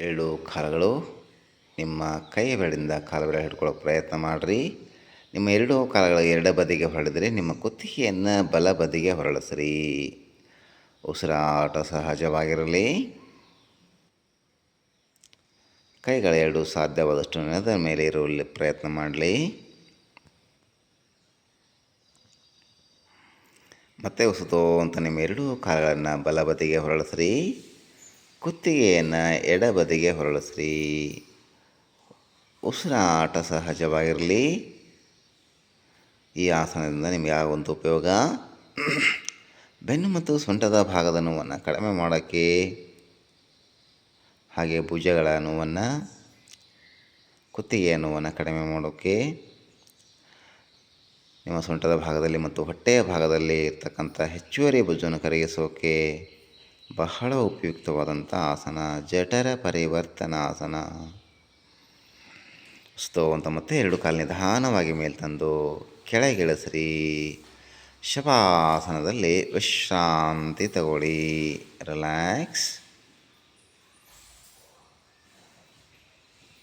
ಎರಡು ಕಾಲುಗಳು. ನಿಮ್ಮ ಕೈ ಬೆರಳಿಂದ ಕಾಲು ಬೆರಳು ಹಿಡ್ಕೊಳ್ಳೋಕೆ ಪ್ರಯತ್ನ ಮಾಡಿರಿ. ನಿಮ್ಮ ಎರಡು ಕಾಲುಗಳ ಎರಡು ಬದಿಗೆ ಹೊರಳಿದರೆ ನಿಮ್ಮ ಕುತ್ತಿಗೆಯನ್ನು ಬಲ ಬದಿಗೆ ಹೊರಳಿಸ್ರಿ. ಉಸಿರಾಟ ಸಹಜವಾಗಿರಲಿ. ಕೈಗಳ ಎರಡು ಸಾಧ್ಯವಾದಷ್ಟು ನೆಲದ ಮೇಲೆ ಇರುವಲ್ಲಿ ಪ್ರಯತ್ನ ಮಾಡಲಿ. ಮತ್ತೆ ಉಸಿತು ಅಂತ ನಿಮ್ಮ ಎರಡೂ ಕಾಲುಗಳನ್ನು ಬಲಬದಿಗೆ ಹೊರಳಿಸ್ರಿ. ಕುತ್ತಿಗೆಯನ್ನು ಎಡಬದಿಗೆ ಹೊರಳಿಸ್ರಿ. ಉಸಿರಾಟ ಸಹಜವಾಗಿರಲಿ. ಈ ಆಸನದಿಂದ ನಿಮಗೆ ಆಗುವಂಥ ಉಪಯೋಗ. ಬೆನ್ನು ಮತ್ತು ಸೊಂಟದ ಭಾಗದ ನೋವನ್ನು ಕಡಿಮೆ ಮಾಡೋಕ್ಕೆ ಹಾಗೆ ಭುಜಗಳ ನೋವನ್ನು, ಕುತ್ತಿಗೆಯ ನೋವನ್ನು ಕಡಿಮೆ ಮಾಡೋಕ್ಕೆ ನಿಮ್ಮ ಸೊಂಟದ ಭಾಗದಲ್ಲಿ ಮತ್ತು ಹೊಟ್ಟೆಯ ಭಾಗದಲ್ಲಿ ಇರ್ತಕ್ಕಂಥ ಹೆಚ್ಚುವರಿ ಭುಜವನ್ನು ಕರಗಿಸೋಕೆ ಬಹಳ ಉಪಯುಕ್ತವಾದಂಥ ಆಸನ, ಜಠರ ಪರಿವರ್ತನಾಸನ ಸ್ತೋ ಅಂತ ಮತ್ತೆ ಎರಡು ಕಾಲು ನಿಧಾನವಾಗಿ ಮೇಲೆ ತಂದು ಕೆಳಗಿಳಿಸ್ರಿ. ಶವಾಸನದಲ್ಲಿ ವಿಶ್ರಾಂತಿ ತಗೊಳ್ಳಿ. ರಿಲ್ಯಾಕ್ಸ್